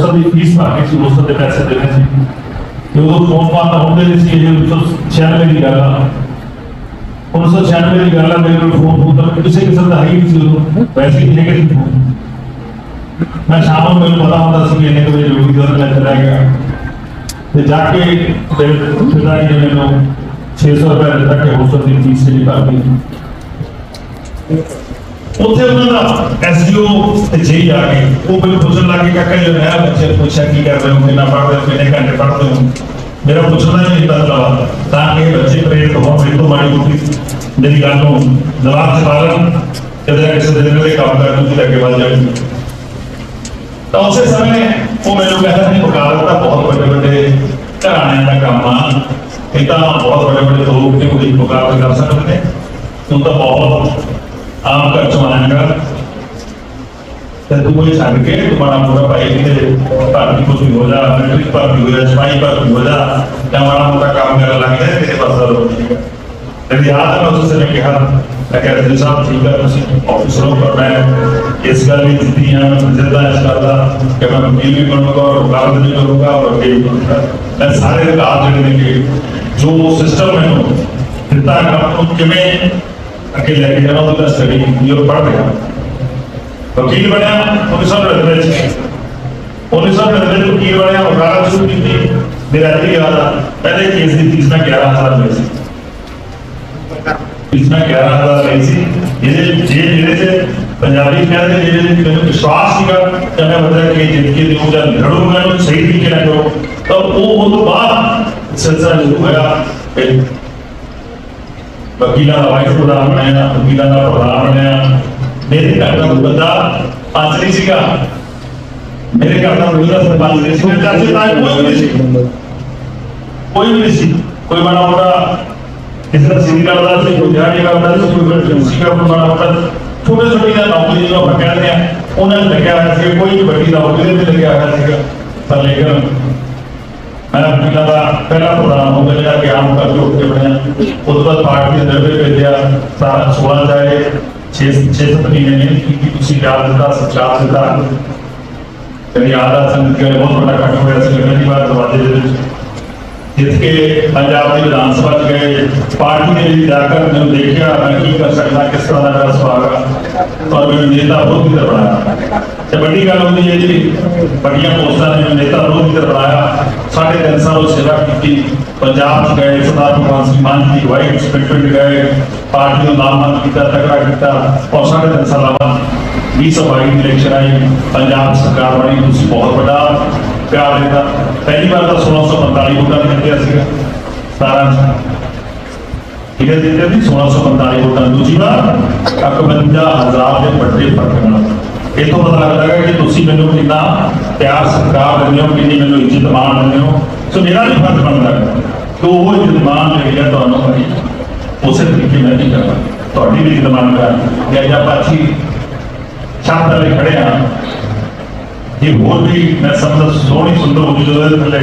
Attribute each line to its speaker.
Speaker 1: Hostel ਦੀ fees ਭਰ ਕੇ ਸੀ hostel ਦੇ ਪੈਸੇ ਦੇਣੇ ਸੀ ਤੇ ਉਦੋਂ ਫੋਨ ਪਾਤਾ ਹੁੰਦੇ ਨਹੀਂ ਸੀ ਇਹ 1996 ਦੀ ਗੱਲ ਆ 1996 ਦੀ ਗੱਲ ਆ ਮੇਰੇ ਕੋਲ ਫੋਨ ਹੁੰਦਾ ਕਿਸੇ ਕਿਸਮ ਦਾ ਹੈ ਹੀ ਨਹੀਂ ਸੀ ਉਦੋਂ ਪੈਸੇ ਹੀ ਨਹੀਂ ਹੈਗੇ ਸੀ ਫੋਨ ਮੈਂ ਸ਼ਾਮ ਨੂੰ ਮੈਨੂੰ ਪਤਾ ਹੁੰਦਾ ਸੀ ਕਿ ਇੰਨੇ ਕੁ ਵਜੇ ਡਿਊਟੀ ਕਰਨ ਲੱਗ ਚਲਾ ਗਿਆ ਤੇ ਜਾ ਕੇ ਤੇ ਪਿਤਾ ਜੀ ਨੇ ਮੈਨੂੰ 600 ਰੁਪਏ ਦਿੱਤਾ ਕਿ ਹੋਸਟਲ ਦੀ ਫੀਸ ਜਿਹੜੀ ਭਰਦੀ ਉੱਥੇ ਉਹਨਾਂ ਦਾ ਐਸਡੀਓ ਜੇਈ ਆ ਗਏ। ਉਹ ਮੈਨੂੰ ਪੁੱਛਣ ਲੱਗੇ ਕਾਕਾ ਜੀ, ਮੈਂ ਬੱਚੇ ਪੁੱਛਿਆ, ਕੀ ਕਰ ਹੋ, ਕਿੰਨਾ ਪੜ੍ਹਦੇ ਹੋ, ਕਿੰਨੇ ਘੰਟੇ ਪੜ੍ਹਦੇ ਹੋ? ਮੇਰਾ ਪੁੱਛਣਾ ਹੀ ਨਹੀਂ ਤਾਂ ਤਾਂ ਕਿ ਬੱਚੇ ਪ੍ਰੇਰਿਤ ਹੋਣ, ਮੇਰੇ ਤੋਂ ਮਾੜੀ ਮੋਟੀ ਮੇਰੀ ਗੱਲ ਨੂੰ ਜਵਾਬ ਚ ਪਾਲਣ ਕਦੇ ਨਾ ਕਿਸੇ ਦਿਨ ਦੇ ਕੰਮ ਕਰਨ ਨੂੰ ਅੱਗੇ ਵੱਧ ਜਾਣ। ਤਾਂ ਉਸੇ ਸਮੇਂ ਉਹ ਮੈਨੂੰ ਕਹਿੰਦਾ ਨਹੀਂ ਵਕਾਲਤ ਦਾ ਬਹੁਤ ਵੱਡੇ ਵੱਡੇ ਘਰਾਣਿਆਂ ਦਾ ਕੰਮ ਆ। ਇਹ ਤਾਂ ਬਹੁਤ ਵੱਡੇ ਵੱਡੇ ਲੋਕ ਨੇ, ਕੋਈ ਵਕਾਲਤ ਕਰ ਸਕਦੇ। ਤੂੰ ਤਾਂ ਬਹੁਤ ਆਮ ਘਰ ਚੋਂ ਆਇਆ ਕਰ ਤੇ ਤੂੰ ਕੋਈ ਛੱਡ ਕੇ ਤੂੰ ਮਾੜਾ ਮੋਟਾ ਭਾਈ ਕਿਤੇ ਭਰਤੀ ਕੁਝ ਵੀ ਹੋ ਜਾ ਮੈਟ੍ਰਿਕ ਭਰਤੀ ਹੋ ਜਾ ਸਪਾਈ ਭਰਤੀ ਹੋ ਜਾ ਜਾਂ ਮਾੜਾ ਮੋਟਾ ਕੰਮ ਕਰਨ ਲੱਗ ਜਾ ਤੇਰੇ ਪਾਸ ਦਾ ਲੋਕ ਠੀਕ ਹੈ ਤੇ ਯਾਦ ਹੈ ਉਸ ਨੇ ਕਿਹਾ ਮੈਂ ਕਿਹਾ ਜੀ ਸਾਹਿਬ ਠੀਕ ਹੈ ਤੁਸੀਂ ਆਫਿਸਰੋਂ ਪਰ ਮੈਂ ਇਸ ਗੱਲ ਵਿੱਚ ਦਿੱਤੀ ਹਾਂ ਮੈਂ ਜਿੱਦਾਂ ਇਸ ਗੱਲ ਦਾ ਕਿ ਮੈਂ ਵਕੀਲ ਵੀ ਬਣੂਗਾ ਔਰ ਵਕਾਲਤ ਵੀ ਕਰੂੰਗਾ ਔਰ ਅੱਗੇ ਵੀ ਕਰੂੰਗਾ ਮੈਂ ਸਾਰੇ ਕਾਜ ਜਿਹੜੇ ਨੇ ਕਿ ਜੋ ਸਿਸਟਮ ਮੈਨੂੰ ਦਿੱਤਾ ਕੰਮ ਨੂੰ ਕਿਵੇਂ ਅੱਗੇ ਲੈ ਕੇ ਜਾਣਾ ਉਹਦਾ ਸਟੱਡੀ ਕੀਤੀ ਔਰ ਪੜ੍ਹ ਰਿਹਾ ਵਕੀਲ ਬਣਿਆ 1990 ਵਿੱਚ 1990 ਵਿੱਚ ਵਕੀਲ ਬਣਿਆ ਵਕਾਲਤ ਸ਼ੁਰੂ ਕੀਤੀ ਮੇਰਾ ਇਹ ਯਾਦ ਆ ਪਹਿਲੇ ਕੇਸ ਦੀ ਫੀਸ ਮੈਂ 11000 ਰੁਪਏ ਸੀ ਫੀਸ ਮੈਂ 11000 ਲਈ ਸੀ ਜਿਹਦੇ ਜੇ ਜਿਹੜੇ ਤੇ ਵਕੀਲਾਂ ਦਾ ਵਾਈਸ ਪ੍ਰਧਾਨ ਬਣਿਆ ਵਕੀਲਾਂ ਦਾ ਪ੍ਰਧਾਨ ਬਣਿਆ। ਮੇਰੇ ਘਰ ਦਾ ਬੰਦਾ ਪੰਜ ਨਹੀਂ ਸੀਗਾ। ਮੇਰੇ ਘਰ ਦਾ ਬੰਦਾ ਸਰਪੰਚ ਨਹੀਂ ਸੀ। ਚਾਚੇ ਤਾਂ ਕੋਈ ਵੀ ਨਹੀਂ ਸੀ। ਕੋਈ ਨਹੀਂ ਸੀ। ਕੋਈ ਮਾੜਾ ਮੋਟਾ ਕਿਸੇ ਦਾ ਸਿੱਧੀ ਕਰਦਾ ਸੀ ਕੋਈ ਜਾਣੀ ਕਰਦਾ ਸੀ ਕੋਈ ਕੋਈ ਸੀਗਾ ਕੋਈ ਮਾੜਾ ਮੋਟਾ ਛੋਟੇ ਛੋਟੀ ਦਾ ਨੌਕਰੀ ਜਿਹਨੂੰ ਆਪਾਂ ਕਹਿੰਦੇ ਆ ਉਹਨਾਂ ਨੇ ਲੱਗਿਆ ਹੋਇਆ ਸੀ ਕੋਈ ਵੱਡੀ ਨੌਕਰੀ ਤੇ ਲੱਗਿਆ ਹੋਇਆ ਸੀਗਾ। ਪਰ ਲੇਕਿਨ ਮੈਂ ਵਕੀਲਾਂ ਦਾ ਪਹਿਲਾ ਪ੍ਰਧਾਨ ਹੋ ਗਿਆ ਕਿ ਆਮ ਕਰ ਜੋ ਕੇ ਬਣਿਆ। ਉਸ ਤੋਂ ਬਾਅਦ ਪਾਰਟੀ ਦੇ ਦਰਵੇ ਭੇਜਿਆ, ਸਾਰਾ 16 ਚਾਹੇ 6 6 ਮਹੀਨੇ ਨੇ ਕਿ ਤੁਸੀਂ ਯਾਦ ਦਿੱਤਾ ਸਚਾਰ ਦਿੱਤਾ। ਕਦੀ ਆਦਾ ਸੰਗਤ ਕੇ ਬਹੁਤ ਵੱਡਾ ਕੱਟ ਹੋਇਆ ਸੀ ਪਹਿਲੀ ਵਾਰ ਦਰਵਾਜ਼ੇ ਦੇ ਵਿੱਚ। ਜਿੱਤ ਕੇ ਪੰਜਾਬ ਦੀ ਵਿਧਾਨ ਸਭਾ ਚ ਗਏ, ਪਾਰਟੀ ਦੇ ਵਿੱਚ ਜਾ ਕੇ ਮੈਨੂੰ ਦੇਖਿਆ, ਮੈਂ ਕੀ ਕਰ ਸਕਦਾ, ਕਿਸ ਤਰ੍ਹਾਂ ਦਾ ਮੇਰਾ ਸੁਭਾਅ ਔਰ ਮੈਨੂੰ ਨੇਤਾ ਵਿਰੋਧੀ ਦਾ ਬਣਾਇਆ। ਤੇ ਵੱਡੀ ਗੱਲ ਹੁੰਦੀ ਹੈ ਜੀ ਵੱਡੀਆਂ ਪੋਸਟਾਂ ਨੇ ਨੇਤਾ ਵਿਰੋਧੀ ਦਾ ਬਣਾਇਆ, ਸਾਢੇ ਤਿੰਨ ਸਾਲ ਉਹ ਸੇਵਾ ਕੀਤੀ। ਪੰਜਾਬ ਚ ਗਏ, ਸਰਦਾਰ ਭਗਵਾਨ ਸਿੰਘ ਮਾਨ ਦੀ ਅਗਵਾਈ ਵਿੱਚ ਗਏ, ਪਾਰਟੀ ਨੂੰ ਨਾਮਜ਼ਦ ਕੀਤਾ, ਤਕੜਾ ਕੀਤਾ ਔਰ ਸਾਢੇ ਤਿੰਨ ਸਾਲਾਂ ਬਾਅਦ 2022 ਦੀ ਇਲੈਕਸ਼ਨ ਆਈ ਪੰਜਾਬ ਸਰਕਾਰ ਬਣੀ ਤੁਸੀਂ ਬਹੁਤ ਵੱਡਾ ਪਿਆਰ ਦਿੱਤਾ। ਪਹਿਲੀ ਵਾਰ ਤਾਂ 1645 ਵੋਟਾਂ ਨੇ ਜਿੱਤਿਆ ਸੀਗਾ 17 ਠੀਕ ਹੈ ਜਿੱਤਿਆ ਸੀ 1645 ਵੋਟਾਂ ਦੂਜੀ ਵਾਰ 51000 ਦੇ ਵੱਡੇ ਫ਼ਰਕ ਨਾਲ। ਇਥੋਂ ਪਤਾ ਲੱਗਦਾ ਹੈ ਕਿ ਤੁਸੀਂ ਮੈਨੂੰ ਕਿੰਨਾ ਪਿਆਰ ਸਤਿਕਾਰ ਦਿੰਦੇ ਹੋ, ਕਿੰਨੀ ਮੈਨੂੰ ਇੱਜ਼ਤ ਮਾਣ ਦਿੰਦੇ ਹੋ। ਸੋ ਮੇਰਾ ਵੀ ਫਰਜ਼ ਬਣਦਾ ਹੈ ਕਿ ਉਹ ਇੱਜ਼ਤ ਮਾਣ ਮਿਲੇਗਾ ਤੁਹਾਨੂੰ ਭਾਈ ਉਸੇ ਤਰੀਕੇ ਮੈਂ ਨਹੀਂ ਕਰਦਾ ਤੁਹਾਡੀ ਵੀ ਇੱਜ਼ਤ ਮਾਣ ਕਰ। ਜਾਂ ਜਾਂ ਪਾਛੀ ਛੱਤ ਤੇ ਖੜੇ ਆ ਇਹ ਹੋਰ ਵੀ ਮੈਂ ਸਮਝਦਾ ਸੋਹਣੀ ਸੁੰਦਰ ਹੋ ਜਦੋਂ ਥੱਲੇ